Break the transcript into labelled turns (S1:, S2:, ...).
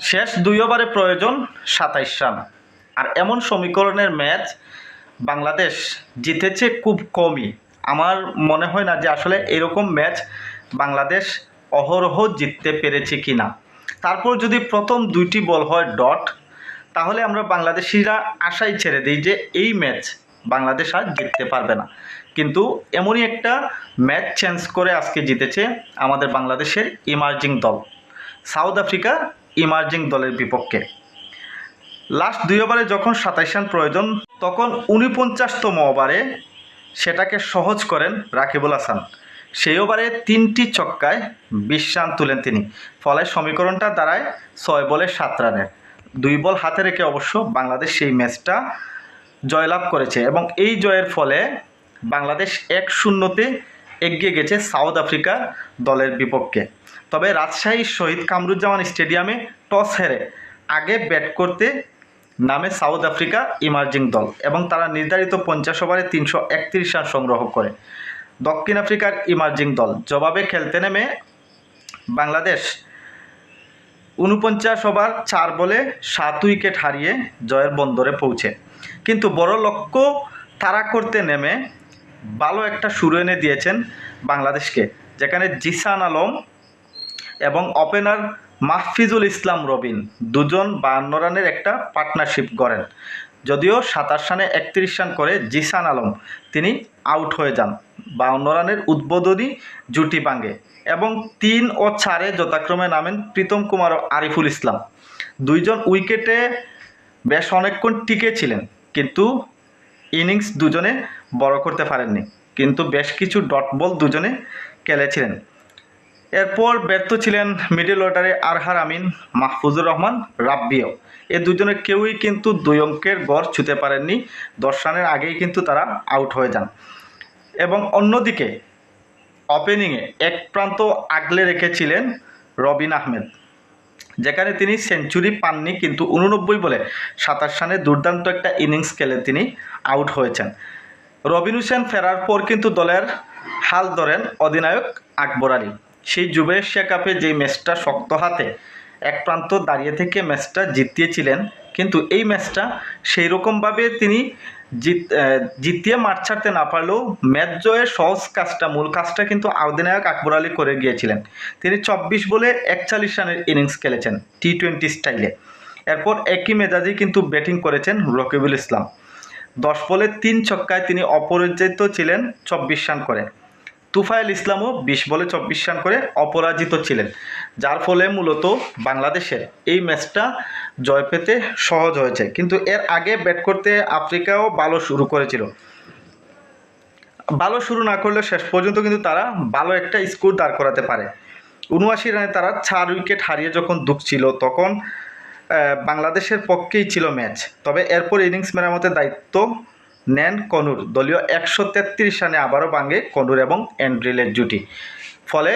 S1: শেষ দুই ওভারে প্রয়োজন সাতাইশ রান। আর এমন সমীকরণের ম্যাচ বাংলাদেশ জিতেছে খুব কমই। আমার মনে হয় না যে আসলে এরকম ম্যাচ বাংলাদেশ অহরহ জিততে পেরেছে কি না তারপর যদি প্রথম দুইটি বল হয় ডট, তাহলে আমরা বাংলাদেশিরা আশাই ছেড়ে দিই যে এই ম্যাচ বাংলাদেশ আর জিততে পারবে না। কিন্তু এমনই একটা ম্যাচ চেঞ্জ করে আজকে জিতেছে আমাদের বাংলাদেশের ইমার্জিং দল। সাউথ আফ্রিকা ইমার্জিং দলের বিপক্ষে। লাস্ট দুই ওভারে যখন সাতাইশ রান প্রয়োজন, তখন উনপঞ্চাশতম ওভারে সেটাকে সহজ করেন রাকিবুল হাসান। সেই ওভারে তিনটি ছক্কায় বিশ রান তুলেন তিনি। ফলে সমীকরণটা দাঁড়ায় ছয় বলে সাত রানের দুই বল হাতে রেখে অবশ্য বাংলাদেশ সেই ম্যাচটা জয়লাভ করেছে এবং এই জয়ের ফলে বাংলাদেশ এক শূন্যতে এগিয়ে গেছে সাউথ আফ্রিকা দলের বিপক্ষে। তবে রাজশাহীর শহীদ কামরুজ্জামান স্টেডিয়ামে টস হেরে আগে ব্যাট করতে নামে সাউথ আফ্রিকা ইমার্জিং দল এবং তারা নির্ধারিত পঞ্চাশ ওভারে তিনশো একত্রিশ রান সংগ্রহ করে। দক্ষিণ আফ্রিকার ইমার্জিং দল জবাবে খেলতে নেমে বাংলাদেশ উনপঞ্চাশ ওভার চার বলে সাত উইকেট হারিয়ে জয়ের বন্দরে পৌঁছে। কিন্তু বড় লক্ষ্য তারা করতে নেমে ভালো একটা শুরু এনে দিয়েছেন বাংলাদেশকে, যেখানে জিসান আলম এবং ওপেনার মাহফিজুল ইসলাম রবিন দুজন বাহান্ন রানের একটা পার্টনারশিপ করেন যদিও সাতাশ রানে একত্রিশ রান করে জিসান আলম, তিনি আউট হয়ে যান। বাউন্ন রানের উদ্বোধনী জুটি ভাঙে এবং তিন ও চারে যথাক্রমে নামেন প্রীতম কুমার ও আরিফুল ইসলাম। দুইজন উইকেটে বেশ অনেকক্ষণ টিকে ছিলেন, কিন্তু ইনিংস দুজনে বড় করতে পারেননি। কিন্তু বেশ কিছু ডট বল দুজনে খেলেছিলেন। এরপর ব্যর্থ ছিলেন মিডল অর্ডারে আরহার আমিন, মাহফুজুর রহমান রাব্বিও এ দুজনে কেউই কিন্তু দুই অঙ্কের গড় ছুঁতে পারেননি। দশ রানের আগেই কিন্তু তারা আউট হয়ে যান। এবং অন্যদিকে ওপেনিংয়ে এক প্রান্ত আগলে রেখেছিলেন রবিন আহমেদ, যেখানে তিনি সেঞ্চুরি পাননি, কিন্তু উননব্বই বলে সাতাশ রানে দুর্দান্ত একটা ইনিংস খেলে তিনি আউট হয়েছেন। রবিন হোসেন ফেরার পর কিন্তু দলের হাল ধরেন অধিনায়ক আকবর আলী। সেই যুব এশিয়া কাপে যে ম্যাচটা শক্ত হাতে এক প্রান্ত দাঁড়িয়ে থেকে ম্যাচটা জিতিয়েছিলেন, কিন্তু এই ম্যাচটা সেই রকমভাবে তিনি জিত জিতিয়ে মাঠ ছাড়তে না পারলেও ম্যাচ জয়ের সহজ কাজটা, মূল কাজটা কিন্তু অধিনায়ক আকবর আলী করে গিয়েছিলেন। তিনি চব্বিশ বলে একচল্লিশ রানের ইনিংস খেলেছেন টি টোয়েন্টি স্টাইলে। এরপর একই মেজাজেই কিন্তু ব্যাটিং করেছেন রকিবুল ইসলাম। দশ বলে তিন ছক্কায় তিনি অপরাজিত ছিলেন চব্বিশ রান করে। তুফাইল ইসলামও বিশ বলে চব্বিশ রান করে অপরাজিত ছিলেন, যার ফলে মূলত বাংলাদেশের এই ম্যাচটা জয় পেতে সহজ হয়েছে। কিন্তু এর আগে ব্যাট করতে আফ্রিকাও ভালো শুরু করেছিল। ভালো শুরু না করলে শেষ পর্যন্ত কিন্তু তারা ভালো একটা স্কোর দাঁড় করাতে পারে। উনআশি রানে তারা চার উইকেট হারিয়ে যখন দুঃখছিল তখন বাংলাদেশের পক্ষেই ছিল ম্যাচ। তবে এরপর ইনিংস মেরামতের দায়িত্ব নেন কনুর। দলীয় একশো তেত্রিশ রানে আবারও ভাঙে কনুর এবং অ্যান্ড্রিলের জুটি। ফলে